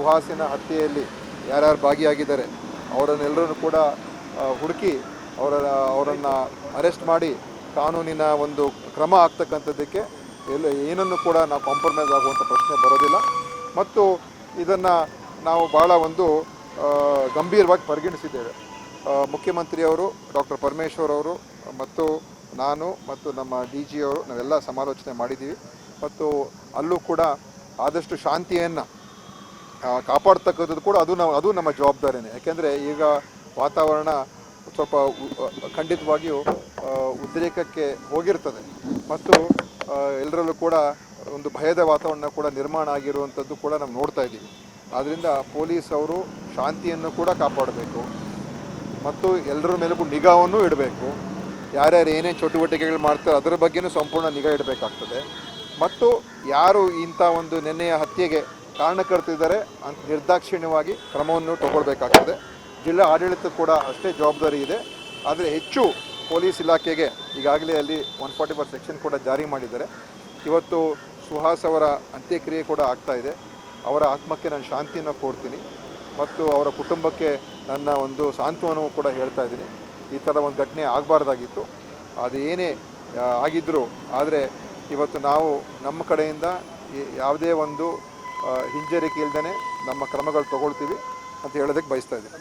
ಸುಹಾಸಿನ ಹತ್ಯೆಯಲ್ಲಿ ಯಾರ್ಯಾರು ಭಾಗಿಯಾಗಿದ್ದಾರೆ ಅವರನ್ನೆಲ್ಲರೂ ಕೂಡ ಹುಡುಕಿ ಅವರ, ಅವರನ್ನು ಅರೆಸ್ಟ್ ಮಾಡಿ ಕಾನೂನಿನ ಒಂದು ಕ್ರಮ ಆಗ್ತಕ್ಕಂಥದ್ದಕ್ಕೆ ಎಲ್ಲ ಏನನ್ನು ಕೂಡ ನಾವು ಕಾಂಪ್ರಮೈಸ್ ಆಗುವಂಥ ಪ್ರಶ್ನೆ ಬರೋದಿಲ್ಲ. ಮತ್ತು ಇದನ್ನು ನಾವು ಭಾಳ ಒಂದು ಗಂಭೀರವಾಗಿ ಪರಿಗಣಿಸಿದ್ದೇವೆ. ಮುಖ್ಯಮಂತ್ರಿಯವರು, ಡಾಕ್ಟರ್ ಪರಮೇಶ್ವರ್ ಅವರು, ಮತ್ತು ನಾನು ಮತ್ತು ನಮ್ಮ ಡಿ ಜಿ ಅವರು ನಾವೆಲ್ಲ ಸಮಾಲೋಚನೆ ಮಾಡಿದ್ದೀವಿ. ಮತ್ತು ಅಲ್ಲೂ ಕೂಡ ಆದಷ್ಟು ಶಾಂತಿಯನ್ನು ಕಾಪಾಡ್ತಕ್ಕಂಥದ್ದು ಕೂಡ ಅದು ನಾವು ಅದು ನಮ್ಮ ಜವಾಬ್ದಾರಿನೇ. ಯಾಕೆಂದರೆ ಈಗ ವಾತಾವರಣ ಸ್ವಲ್ಪ ಖಂಡಿತವಾಗಿಯೂ ಉದ್ರೇಕಕ್ಕೆ ಹೋಗಿರ್ತದೆ. ಮತ್ತು ಎಲ್ಲರಲ್ಲೂ ಕೂಡ ಒಂದು ಭಯದ ವಾತಾವರಣ ಕೂಡ ನಿರ್ಮಾಣ ಆಗಿರುವಂಥದ್ದು ಕೂಡ ನಾವು ನೋಡ್ತಾ ಇದ್ದೀವಿ. ಆದ್ದರಿಂದ ಪೊಲೀಸ್ ಅವರು ಶಾಂತಿಯನ್ನು ಕೂಡ ಕಾಪಾಡಬೇಕು. ಮತ್ತು ಎಲ್ಲರ ಮೇಲೂ ನಿಗಾವನ್ನು ಇಡಬೇಕು. ಯಾರ್ಯಾರು ಏನೇನು ಚಟುವಟಿಕೆಗಳು ಮಾಡ್ತಾರೆ, ಅದರ ಬಗ್ಗೆನೂ ಸಂಪೂರ್ಣ ನಿಗಾ ಇಡಬೇಕಾಗ್ತದೆ. ಮತ್ತು ಯಾರು ಇಂಥ ಒಂದು ನೆನ್ನೆಯ ಹತ್ಯೆಗೆ ಕಾರಣಕರ್ತಿದ್ದಾರೆ ಅಂತ ನಿರ್ದಾಕ್ಷಿಣ್ಯವಾಗಿ ಕ್ರಮವನ್ನು ತಗೊಳ್ಬೇಕಾಗ್ತದೆ. ಜಿಲ್ಲಾ ಆಡಳಿತ ಕೂಡ ಅಷ್ಟೇ ಜವಾಬ್ದಾರಿ ಇದೆ. ಆದರೆ ಹೆಚ್ಚು ಪೊಲೀಸ್ ಇಲಾಖೆಗೆ ಈಗಾಗಲೇ ಅಲ್ಲಿ ಒನ್ ಫಾರ್ಟಿ ಫೋರ್ ಸೆಕ್ಷನ್ ಕೂಡ ಜಾರಿ ಮಾಡಿದ್ದಾರೆ. ಇವತ್ತು ಸುಹಾಸ್ ಅವರ ಅಂತ್ಯಕ್ರಿಯೆ ಕೂಡ ಆಗ್ತಾ ಇದೆ. ಅವರ ಆತ್ಮಕ್ಕೆ ನಾನು ಶಾಂತಿಯನ್ನು ಕೊಡ್ತೀನಿ. ಮತ್ತು ಅವರ ಕುಟುಂಬಕ್ಕೆ ನನ್ನ ಒಂದು ಸಾಂತ್ವನವು ಕೂಡ ಹೇಳ್ತಾ ಇದ್ದೀನಿ. ಈ ಥರ ಒಂದು ಘಟನೆ ಆಗಬಾರ್ದಾಗಿತ್ತು. ಅದು ಏನೇ ಆಗಿದ್ದರೂ ಆದರೆ ಇವತ್ತು ನಾವು ನಮ್ಮ ಕಡೆಯಿಂದ ಯಾವುದೇ ಒಂದು ಹಿಂಜರಿಕೆ ಇಲ್ದೇ ನಮ್ಮ ಕ್ರಮಗಳು ತಗೊಳ್ತೀವಿ ಅಂತ ಹೇಳೋದಕ್ಕೆ ಬಯಸ್ತಾ ಇದ್ದೀನಿ.